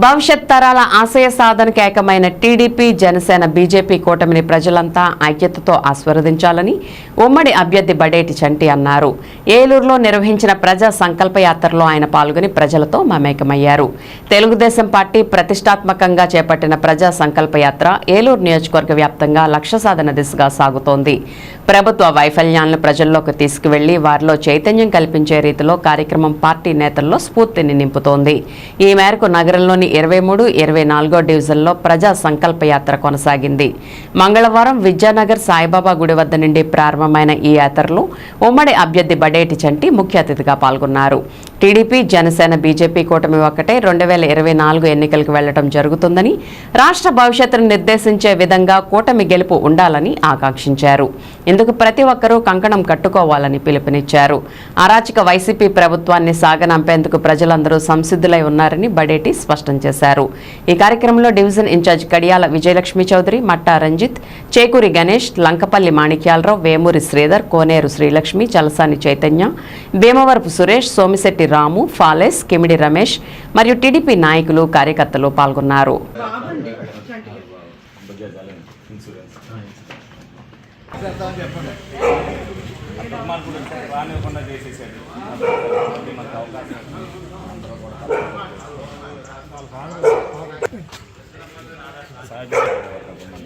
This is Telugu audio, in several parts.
భవిష్యత్ తరాల ఆశయ సాధనకు ఏకమైన టీడీపీ జనసేన బీజేపీ కూటమిని ప్రజలంతా ఐక్యతతో ఆస్వాదించాలని ఉమ్మడి అభ్యర్థి బడేటి చంటి అన్నారు. ఏలూరులో నిర్వహించిన ప్రజా సంకల్పయాత్రలో ఆయన పాల్గొని ప్రజలతో మమేకమయ్యారు. తెలుగుదేశం పార్టీ ప్రతిష్టాత్మకంగా చేపట్టిన ప్రజా సంకల్పయాత్ర ఏలూరు నియోజకవర్గ వ్యాప్తంగా లక్ష్య సాధన దిశగా సాగుతోంది. ప్రభుత్వ వైఫల్యాలను ప్రజల్లోకి తీసుకువెళ్ళి వారిలో చైతన్యం కల్పించే రీతిలో కార్యక్రమం పార్టీ నేతల్లో స్ఫూర్తిని నింపుతోంది. ఈ మేరకు నగరంలోని ఇరవై మూడు ఇరవై నాలుగో డివిజన్లో ప్రజా సంకల్ప యాత్ర కొనసాగింది. మంగళవారం విద్యానగర్ సాయిబాబా గుడి వద్ద నుండి ప్రారంభమైన ఈ యాత్రలో ఉమ్మడి అభ్యర్థి బడేటి చంటి ముఖ్య అతిథిగా పాల్గొన్నారు. టీడీపీ జనసేన బీజేపీ కూటమి ఒక్కటే రెండు వేల ఇరవై నాలుగు ఎన్నికలకు వెళ్ళడం జరుగుతుందని రాష్ట్ర భవిష్యత్తును నిర్దేశించే విధంగా కూటమి గెలుపు ఉండాలని ఆకాంక్షించారు. ఇందుకు ప్రతి ఒక్కరూ కంకణం కట్టుకోవాలని పిలుపునిచ్చారు. అరాచక వైసీపీ ప్రభుత్వాన్ని సాగనంపేందుకు ప్రజలందరూ సంసిద్ధులై ఉన్నారని బడేటి స్పష్టం చేశారు. ఈ కార్యక్రమంలో డివిజన్ ఇన్ఛార్జ్ కడియాల విజయలక్ష్మి చౌదరి మట్టా రంజిత్ చేకూరి గణేష్ లంకపల్లి మాణిక్యాలరావు వేమూరి శ్రీధర్ కోనేరు శ్రీలక్ష్మి చలసాని చైతన్య భీమవరపు సురేష్ సోమిశెట్టి రాము ఫాలేస్ కిమిడి రమేష్ మరియు టీడీపీ నాయకులు కార్యకర్తలు పాల్గొన్నారు. రానివ్వకుండా చేసేసాడు మనకు అవకాశం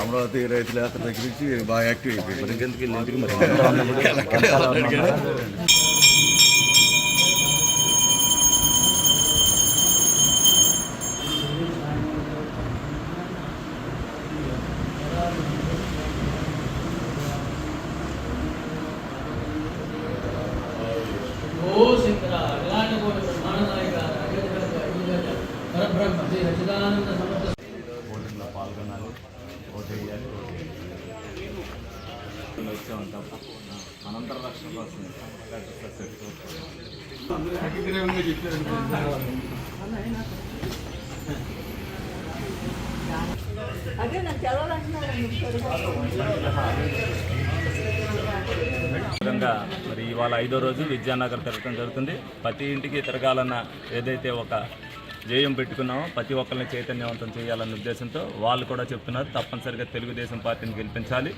అమరావతి రైతుల యాత్ర దగ్గర నుంచి బాగా యాక్టివ్ అయిపోయింది ఇంకెందుకు వెళ్ళి మరి? పరబ్రహ్మ శ్రీ సమర్థ ఓటింగ్లో పాల్గొనాలి ఓటు వేయాలి ఓటు వచ్చే ఉంటాం అనంతర రక్షణ కోసం విధంగా మరి ఇవాళ ఐదో రోజు విద్యానగర్ తిరగడం జరుగుతుంది. ప్రతి ఇంటికి తిరగాలన్న ఏదైతే ఒక ధ్యేయం పెట్టుకున్నామో. ప్రతి ఒక్కరిని చైతన్యవంతం చేయాలన్న ఉద్దేశంతో వాళ్ళు కూడా చెప్తున్నారు తప్పనిసరిగా తెలుగుదేశం పార్టీని గెలిపించాలి.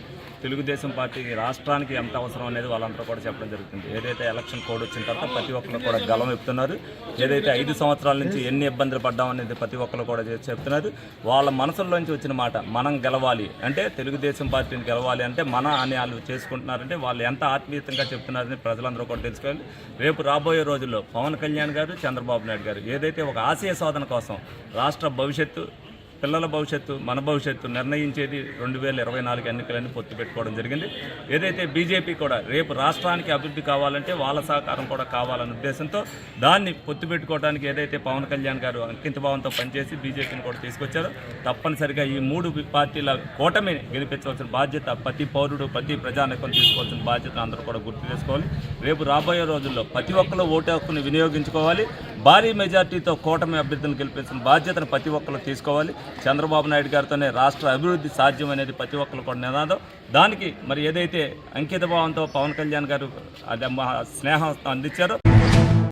తెలుగుదేశం పార్టీ రాష్ట్రానికి ఎంత అవసరం అనేది వాళ్ళందరూ కూడా చెప్పడం జరుగుతుంది. ఏదైతే ఎలక్షన్ కోడ్ వచ్చిన తర్వాత ప్రతి ఒక్కరు కూడా గలం చెప్తున్నారు ఏదైతే ఐదు సంవత్సరాల నుంచి ఎన్ని ఇబ్బందులు పడ్డాం అనేది ప్రతి ఒక్కరు కూడా చెప్తున్నారు. వాళ్ళ మనసుల్లోంచి వచ్చిన మాట మనం గెలవాలి అంటే తెలుగుదేశం పార్టీని గెలవాలి అంటే మన అని వాళ్ళు చేసుకుంటున్నారంటే వాళ్ళు ఎంత ఆత్మీయతంగా చెప్తున్నారని ప్రజలందరూ కూడా తెలుసుకోవాలి. రేపు రాబోయే రోజుల్లో పవన్ కళ్యాణ్ గారు చంద్రబాబు నాయుడు గారు ఏదైతే ఒక ఆశయ సాధన కోసం రాష్ట్ర భవిష్యత్తు పిల్లల భవిష్యత్తు మన భవిష్యత్తు నిర్ణయించేది రెండు వేల ఇరవై నాలుగు ఎన్నికలని పొత్తు పెట్టుకోవడం జరిగింది. ఏదైతే బీజేపీ కూడా రేపు రాష్ట్రానికి అభివృద్ధి కావాలంటే వాళ్ళ సహకారం కూడా కావాలనే ఉద్దేశంతో దాన్ని పొత్తు పెట్టుకోవడానికి ఏదైతే పవన్ కళ్యాణ్ గారు అంకితభావంతో పనిచేసి బీజేపీని కూడా తీసుకొచ్చారో తప్పనిసరిగా ఈ మూడు పార్టీల కూటమి గెలిపించవలసిన బాధ్యత ప్రతి పౌరుడు ప్రతి ప్రజానికం తీసుకోవాల్సిన బాధ్యత అందరూ కూడా గుర్తు చేసుకోవాలి. రేపు రాబోయే రోజుల్లో ప్రతి ఒక్కరు ఓటు హక్కును వినియోగించుకోవాలి. భారీ మెజార్టీతో కూటమి అభ్యర్థులను గెలిపించిన బాధ్యతను ప్రతి ఒక్కరు తీసుకోవాలి. చంద్రబాబు నాయుడు గారితోనే రాష్ట్ర అభివృద్ధి సాధ్యం అనేది ప్రతి ఒక్కరు కూడా నినాదం. దానికి మరి ఏదైతే అంకిత భావంతో పవన్ కళ్యాణ్ గారు అది స్నేహం అందించారో